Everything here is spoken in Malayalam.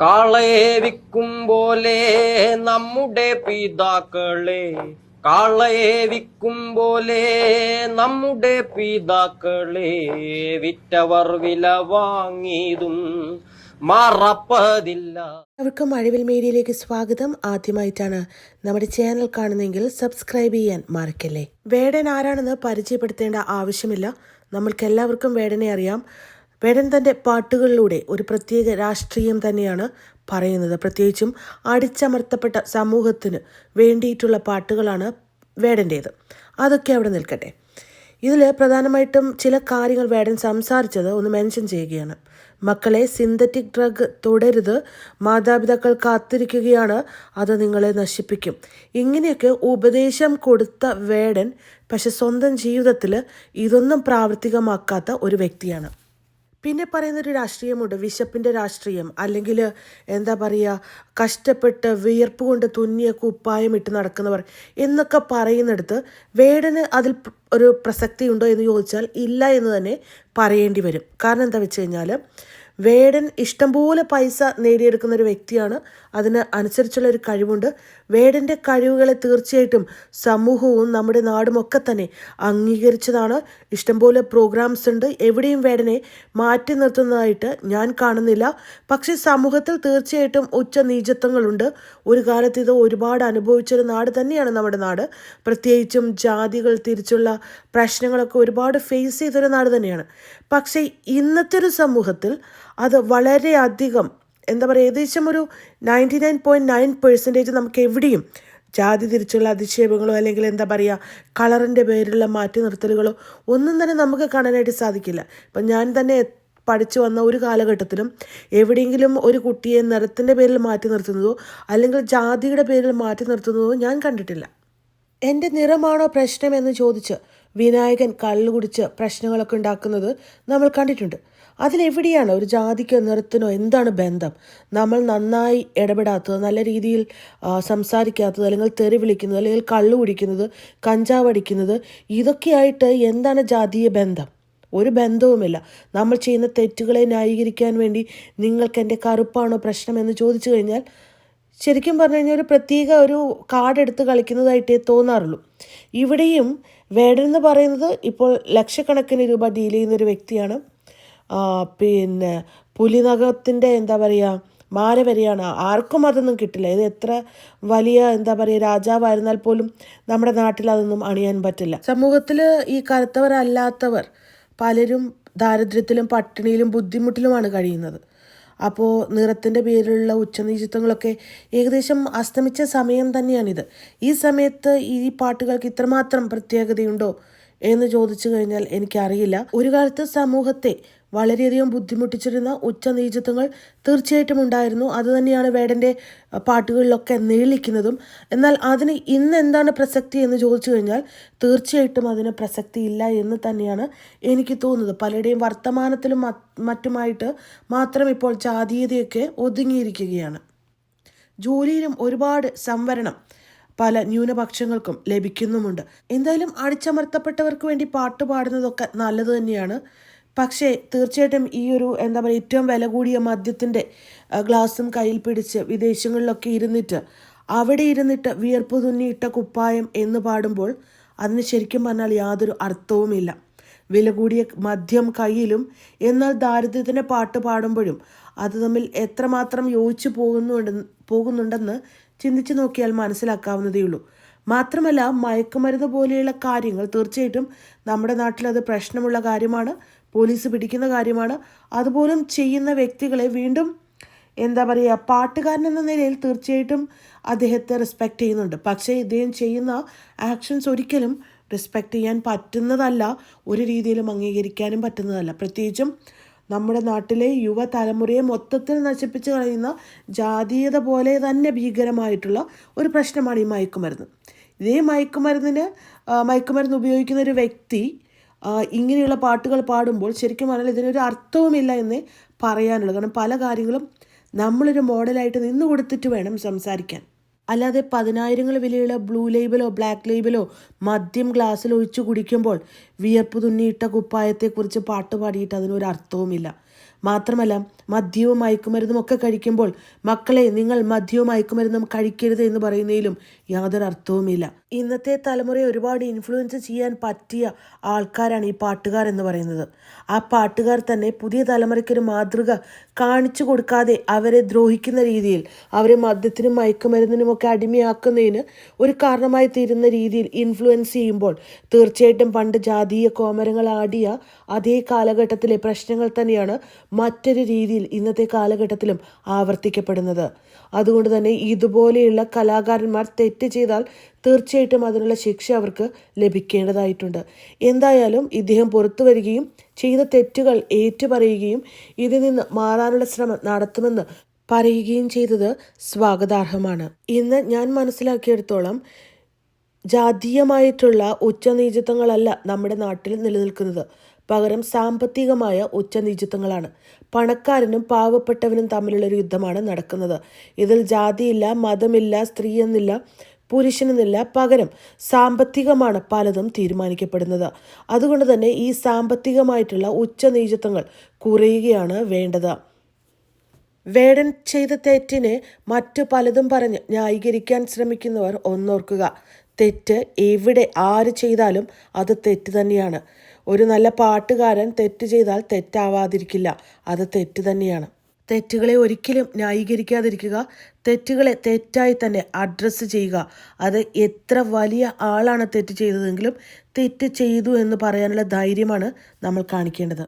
കാളയെ വിക്കും പോലെ നമ്മുടെ പിതാക്കളെ കാളയെ വിക്കും പോലെ നമ്മുടെ പിതാക്കളെ വിറ്റവർ വില വാങ്ങിയതും മറപ്പതില്ല. എല്ലാവർക്കും അഴിവിൽ മീഡിയയിലേക്ക് സ്വാഗതം. ആദ്യമായിട്ടാണ് നമ്മുടെ ചാനൽ കാണുന്നെങ്കിൽ സബ്സ്ക്രൈബ് ചെയ്യാൻ മറക്കല്ലേ? വേടൻ ആരാണെന്ന് പരിചയപ്പെടുത്തേണ്ട ആവശ്യമില്ല. നമ്മൾക്ക് എല്ലാവർക്കും വേടനെ അറിയാം. വേടൻ തന്റെ പാട്ടുകളിലൂടെ ഒരു പ്രത്യേക രാഷ്ട്രീയം തന്നെയാണ് പറയുന്നത്. പ്രത്യേകിച്ചും അടിച്ചമർത്തപ്പെട്ട സമൂഹത്തിന് വേണ്ടിയിട്ടുള്ള പാട്ടുകളാണ് വേടന്റേത് അതൊക്കെ അവിടെ നിൽക്കട്ടെ. ഇതിൽ പ്രധാനമായിട്ടും ചില കാര്യങ്ങൾ വേടൻ സംസാരിച്ചത് ഒന്ന് മെൻഷൻ ചെയ്യുകയാണ്. മക്കളെ സിന്തറ്റിക് ഡ്രഗ് തുടരുത്. മാതാപിതാക്കൾ കാത്തിരിക്കുകയാണ്. അത് നിങ്ങളെ നശിപ്പിക്കും. ഇങ്ങനെയൊക്കെ ഉപദേശം കൊടുത്ത വേടൻ പക്ഷെ സ്വന്തം ജീവിതത്തിൽ ഇതൊന്നും പ്രാവർത്തികമാക്കാത്ത ഒരു വ്യക്തിയാണ്. പിന്നെ പറയുന്നൊരു രാഷ്ട്രീയമുണ്ട്. വിശപ്പിന്റെ രാഷ്ട്രീയം. അല്ലെങ്കിൽ എന്താ പറയുക കഷ്ടപ്പെട്ട് വിയർപ്പ് കൊണ്ട് തുന്നിയ കുപ്പായം ഇട്ട് നടക്കുന്നവർ എന്നൊക്കെ പറയുന്നിടത്ത് വേടന് അതിൽ ഒരു പ്രസക്തി ഉണ്ടോ എന്ന് ചോദിച്ചാൽ ഇല്ല എന്ന് തന്നെ പറയേണ്ടി വരും. കാരണം എന്താ വെച്ച് കഴിഞ്ഞാൽ വേടൻ ഇഷ്ടംപോലെ പൈസ നേടിയെടുക്കുന്ന ഒരു വ്യക്തിയാണ്. അതിന് അനുസരിച്ചുള്ള ഒരു കഴിവുണ്ട്. വേടന്റെ കഴിവുകളെ തീർച്ചയായിട്ടും സമൂഹവും നമ്മുടെ നാടും ഒക്കെ തന്നെ അംഗീകരിച്ചതാണ്. ഇഷ്ടംപോലെ പ്രോഗ്രാംസ് ഉണ്ട്. എവിടെയും വേടനെ മാറ്റി നിർത്തുന്നതായിട്ട് ഞാൻ കാണുന്നില്ല. പക്ഷേ സമൂഹത്തിൽ തീർച്ചയായിട്ടും ഉച്ച നീചത്വങ്ങളുണ്ട്. ഒരു കാലത്ത് ഇത് ഒരുപാട് അനുഭവിച്ചൊരു നാട് തന്നെയാണ് നമ്മുടെ നാട്. പ്രത്യേകിച്ചും ജാതികൾ തിരിച്ചുള്ള പ്രശ്നങ്ങളൊക്കെ ഒരുപാട് ഫേസ് ചെയ്തൊരു നാട് തന്നെയാണ്. പക്ഷേ ഇന്നത്തെ ഒരു സമൂഹത്തിൽ അത് വളരെയധികം എന്താ പറയുക ഏകദേശം ഒരു ninety nine point nine percentage നമുക്ക് എവിടെയും ജാതി തിരിച്ചുള്ള അധിക്ഷേപങ്ങളോ അല്ലെങ്കിൽ എന്താ പറയുക കളറിന്റെ പേരിലുള്ള മാറ്റി നിർത്തലുകളോ ഒന്നും തന്നെ നമുക്ക് കാണാനായിട്ട് സാധിക്കില്ല. ഇപ്പം ഞാൻ തന്നെ പഠിച്ചു വന്ന ഒരു കാലഘട്ടത്തിലും എവിടെയെങ്കിലും ഒരു കുട്ടിയെ നിറത്തിന്റെ പേരിൽ മാറ്റി നിർത്തുന്നതോ അല്ലെങ്കിൽ ജാതിയുടെ പേരിൽ മാറ്റി നിർത്തുന്നതോ ഞാൻ കണ്ടിട്ടില്ല. എന്റെ നിറമാണോ പ്രശ്നം എന്ന് ചോദിച്ച് വിനായകൻ കള്ളു കുടിച്ച് പ്രശ്നങ്ങളൊക്കെ ഉണ്ടാക്കുന്നത് നമ്മൾ കണ്ടിട്ടുണ്ട്. അതിലെവിടെയാണ് ഒരു ജാതിക്കോ നിറത്തിനോ എന്താണ് ബന്ധം? നമ്മൾ നന്നായി ഇടപെടാത്തത് നല്ല രീതിയിൽ സംസാരിക്കാത്തത് അല്ലെങ്കിൽ തെറി വിളിക്കുന്നത് അല്ലെങ്കിൽ കള്ളു കുടിക്കുന്നത് കഞ്ചാവ് അടിക്കുന്നത് ഇതൊക്കെയായിട്ട് എന്താണ് ജാതീയ ബന്ധം? ഒരു ബന്ധവുമില്ല. നമ്മൾ ചെയ്യുന്ന തെറ്റുകളെ ന്യായീകരിക്കാൻ വേണ്ടി നിങ്ങൾക്ക് എന്റെ കറുപ്പാണോ പ്രശ്നം എന്ന് ചോദിച്ചു കഴിഞ്ഞാൽ ശരിക്കും പറഞ്ഞു കഴിഞ്ഞാൽ ഒരു പ്രത്യേക ഒരു കാർഡ് എടുത്ത് കളിക്കുന്നതായിട്ടേ തോന്നാറുള്ളൂ. ഇവിടെയും വേടൻ എന്ന് പറയുന്നത് ഇപ്പോൾ ലക്ഷക്കണക്കിന് രൂപ ഡീൽ ചെയ്യുന്ന ഒരു വ്യക്തിയാണ്. പിന്നെ പുലിനഖത്തിന്റെ എന്താ പറയുക മാല വരെയാണ്. ആർക്കും അതൊന്നും കിട്ടില്ല. ഇത് എത്ര വലിയ എന്താ പറയുക രാജാവായിരുന്നാൽ പോലും നമ്മുടെ നാട്ടിൽ അതൊന്നും അണിയാൻ പറ്റില്ല. സമൂഹത്തിൽ ഈ കറുത്തവരല്ലാത്തവർ പലരും ദാരിദ്ര്യത്തിലും പട്ടിണിയിലും ബുദ്ധിമുട്ടിലുമാണ് കഴിയുന്നത്. അപ്പോൾ നിറത്തിന്റെ പേരിലുള്ള ഉച്ചനീചിത്വങ്ങളൊക്കെ ഏകദേശം അസ്തമിച്ച സമയം തന്നെയാണിത്. ഈ സമയത്ത് ഈ പാട്ടുകൾക്ക് ഇത്രമാത്രം പ്രത്യേകതയുണ്ടോ? എന്ന് ചോദിച്ചു കഴിഞ്ഞാൽ എനിക്കറിയില്ല. ഒരു കാലത്ത് സമൂഹത്തെ വളരെയധികം ബുദ്ധിമുട്ടിച്ചിരുന്ന ഉച്ചനീചത്വങ്ങൾ തീർച്ചയായിട്ടും ഉണ്ടായിരുന്നു. അതുതന്നെയാണ് വേടന്റെ പാട്ടുകളിലൊക്കെ നീളിക്കുന്നതും. എന്നാൽ അതിന് ഇന്ന് എന്താണ് പ്രസക്തി എന്ന് ചോദിച്ചു കഴിഞ്ഞാൽ തീർച്ചയായിട്ടും അതിന് പ്രസക്തി ഇല്ല എന്ന് തന്നെയാണ് എനിക്ക് തോന്നുന്നത്. പലരുടെയും വർത്തമാനത്തിലും മറ്റുമായിട്ട് മാത്രം ഇപ്പോൾ ജാതീയതയൊക്കെ ഒതുങ്ങിയിരിക്കുകയാണ്. ജോലിയിലും ഒരുപാട് സംവരണം പല ന്യൂനപക്ഷങ്ങൾക്കും ലഭിക്കുന്നുമുണ്ട്. എന്തായാലും അടിച്ചമർത്തപ്പെട്ടവർക്ക് വേണ്ടി പാട്ട് പാടുന്നതൊക്കെ നല്ലത് തന്നെയാണ്. പക്ഷേ തീർച്ചയായിട്ടും ഈ ഒരു എന്താ പറയുക ഏറ്റവും വില കൂടിയ മദ്യത്തിന്റെ ഗ്ലാസും കയ്യിൽ പിടിച്ച് വിദേശങ്ങളിലൊക്കെ ഇരുന്നിട്ട് അവിടെ ഇരുന്നിട്ട് വിയർപ്പ് തുന്നിയിട്ട കുപ്പായം എന്ന് പാടുമ്പോൾ അതിന് ശരിക്കും പറഞ്ഞാൽ യാതൊരു അർത്ഥവുമില്ല. വില കൂടിയ മദ്യം കയ്യിലും എന്നാൽ ദാരിദ്ര്യത്തിന്റെ പാട്ട് പാടുമ്പോഴും അത് തമ്മിൽ എത്രമാത്രം യോജിച്ചു പോകുന്നുണ്ട് പോകുന്നുണ്ടെന്ന് ചിന്തിച്ചു നോക്കിയാൽ മനസ്സിലാക്കാവുന്നതേയുള്ളൂ. മാത്രമല്ല മയക്കുമരുന്ന് പോലെയുള്ള കാര്യങ്ങൾ തീർച്ചയായിട്ടും നമ്മുടെ നാട്ടിൽ അത് പ്രശ്നമുള്ള കാര്യമാണ് പോലീസ് പിടിക്കുന്ന കാര്യമാണ്. അതുപോലും ചെയ്യുന്ന വ്യക്തികളെ വീണ്ടും എന്താ പറയുക പാട്ടുകാരൻ എന്ന നിലയിൽ തീർച്ചയായിട്ടും അദ്ദേഹത്തെ റെസ്പെക്റ്റ് ചെയ്യുന്നുണ്ട്. പക്ഷേ ഇദ്ദേഹം ചെയ്യുന്ന ആക്ഷൻസ് ഒരിക്കലും റെസ്പെക്റ്റ് ചെയ്യാൻ പറ്റുന്നതല്ല ഒരു രീതിയിലും അംഗീകരിക്കാനും പറ്റുന്നതല്ല. പ്രത്യേകിച്ചും നമ്മുടെ നാട്ടിലെ യുവതലമുറയെ മൊത്തത്തിൽ നശിപ്പിച്ച് കളയുന്ന ജാതീയത പോലെ തന്നെ ഭീകരമായിട്ടുള്ള ഒരു പ്രശ്നമാണ് ഈ മയക്കുമരുന്ന്. ഇതേ മയക്കുമരുന്നിന് മയക്കുമരുന്ന് ഉപയോഗിക്കുന്ന ഒരു വ്യക്തി ഇങ്ങനെയുള്ള പാട്ടുകൾ പാടുമ്പോൾ ശരിക്കും പറഞ്ഞാൽ ഇതിനൊരു അർത്ഥവുമില്ല എന്നേ പറയാനുള്ളൂ. കാരണം പല കാര്യങ്ങളും നമ്മളൊരു മോഡലായിട്ട് നിന്ന് കൊടുത്തിട്ട് വേണം സംസാരിക്കാൻ. അല്ലാതെ പതിനായിരങ്ങൾ വിലയുള്ള ബ്ലൂ ലേബലോ ബ്ലാക്ക് ലേബലോ മദ്യം ഗ്ലാസ്സിൽ ഒഴിച്ചു കുടിക്കുമ്പോൾ വിയർപ്പ് തുന്നിയിട്ട കുപ്പായത്തെക്കുറിച്ച് പാട്ട് പാടിയിട്ട് അതിനൊരു അർത്ഥവുമില്ല മാത്രമല്ല മദ്യവും മയക്കുമരുന്നും ഒക്കെ കഴിക്കുമ്പോൾ മക്കളെ നിങ്ങൾ മദ്യവും മയക്കുമരുന്നും കഴിക്കരുത് എന്ന് പറയുന്നതിലും യാതൊരു അർത്ഥവുമില്ല. ഇന്നത്തെ തലമുറയെ ഒരുപാട് ഇൻഫ്ലുവൻസ് ചെയ്യാൻ പറ്റിയ ആൾക്കാരാണ് ഈ പാട്ടുകാർ എന്ന് പറയുന്നത്. ആ പാട്ടുകാർ തന്നെ പുതിയ തലമുറയ്ക്കൊരു മാതൃക കാണിച്ചു കൊടുക്കാതെ അവരെ ദ്രോഹിക്കുന്ന രീതിയിൽ അവരെ മദ്യത്തിനും മയക്കുമരുന്നിനും ഒക്കെ അടിമയാക്കുന്നതിന് ഒരു കാരണമായി തീരുന്ന രീതിയിൽ ഇൻഫ്ലുവൻസ് ചെയ്യുമ്പോൾ തീർച്ചയായിട്ടും പണ്ട് ജാതീയ കോമരങ്ങൾ ആടിയ അതേ കാലഘട്ടത്തിലെ പ്രശ്നങ്ങൾ തന്നെയാണ് മറ്റൊരു രീതിയിൽ ഇന്നത്തെ കാലഘട്ടത്തിലും ആവർത്തിക്കപ്പെടുന്നത്. അതുകൊണ്ട് തന്നെ ഇതുപോലെയുള്ള കലാകാരന്മാർ തെറ്റ് ചെയ്താൽ തീർച്ചയായിട്ടും അതിനുള്ള ശിക്ഷ അവർക്ക് ലഭിക്കേണ്ടതായിട്ടുണ്ട്. എന്തായാലും ഇദ്ദേഹം പുറത്തു വരികയും ചെയ്ത തെറ്റുകൾ ഏറ്റുപറയുകയും ഇതിൽ നിന്ന് മാറാനുള്ള ശ്രമം നടത്തുമെന്ന് പറയുകയും ചെയ്തത് സ്വാഗതാർഹമാണ്. ഇന്ന് ഞാൻ മനസ്സിലാക്കിയെടുത്തോളം ജാതീയമായിട്ടുള്ള ഉച്ചനീചത്വങ്ങളല്ല നമ്മുടെ നാട്ടിൽ നിലനിൽക്കുന്നത്. പകരം സാമ്പത്തികമായ ഉച്ചനീചിത്വങ്ങളാണ്. പണക്കാരനും പാവപ്പെട്ടവനും തമ്മിലുള്ള ഒരു യുദ്ധമാണ് നടക്കുന്നത്. ഇതിൽ ജാതിയില്ല മതമില്ല സ്ത്രീ എന്നില്ല പുരുഷനെന്നില്ല പകരം സാമ്പത്തികമാണ് പലതും തീരുമാനിക്കപ്പെടുന്നത്. അതുകൊണ്ട് തന്നെ ഈ സാമ്പത്തികമായിട്ടുള്ള ഉച്ചനീചത്വങ്ങൾ കുറയുകയാണ് വേണ്ടത്. വേടൻ ചെയ്ത തെറ്റിനെ മറ്റു പലതും പറഞ്ഞ് ന്യായീകരിക്കാൻ ശ്രമിക്കുന്നവർ ഒന്നോർക്കുക. തെറ്റ് എവിടെ ആര് ചെയ്താലും അത് തെറ്റ് തന്നെയാണ്. ഒരു നല്ല പാട്ടുകാരൻ തെറ്റ് ചെയ്താൽ തെറ്റാവാതിരിക്കില്ല. അത് തെറ്റ് തന്നെയാണ്. തെറ്റുകളെ ഒരിക്കലും ന്യായീകരിക്കാതിരിക്കുക. തെറ്റുകളെ തെറ്റായി തന്നെ അഡ്രസ്സ് ചെയ്യുക. അത് എത്ര വലിയ ആളാണ് തെറ്റ് ചെയ്തതെങ്കിലും തെറ്റ് ചെയ്തു എന്ന് പറയാനുള്ള ധൈര്യമാണ് നമ്മൾ കാണിക്കേണ്ടത്.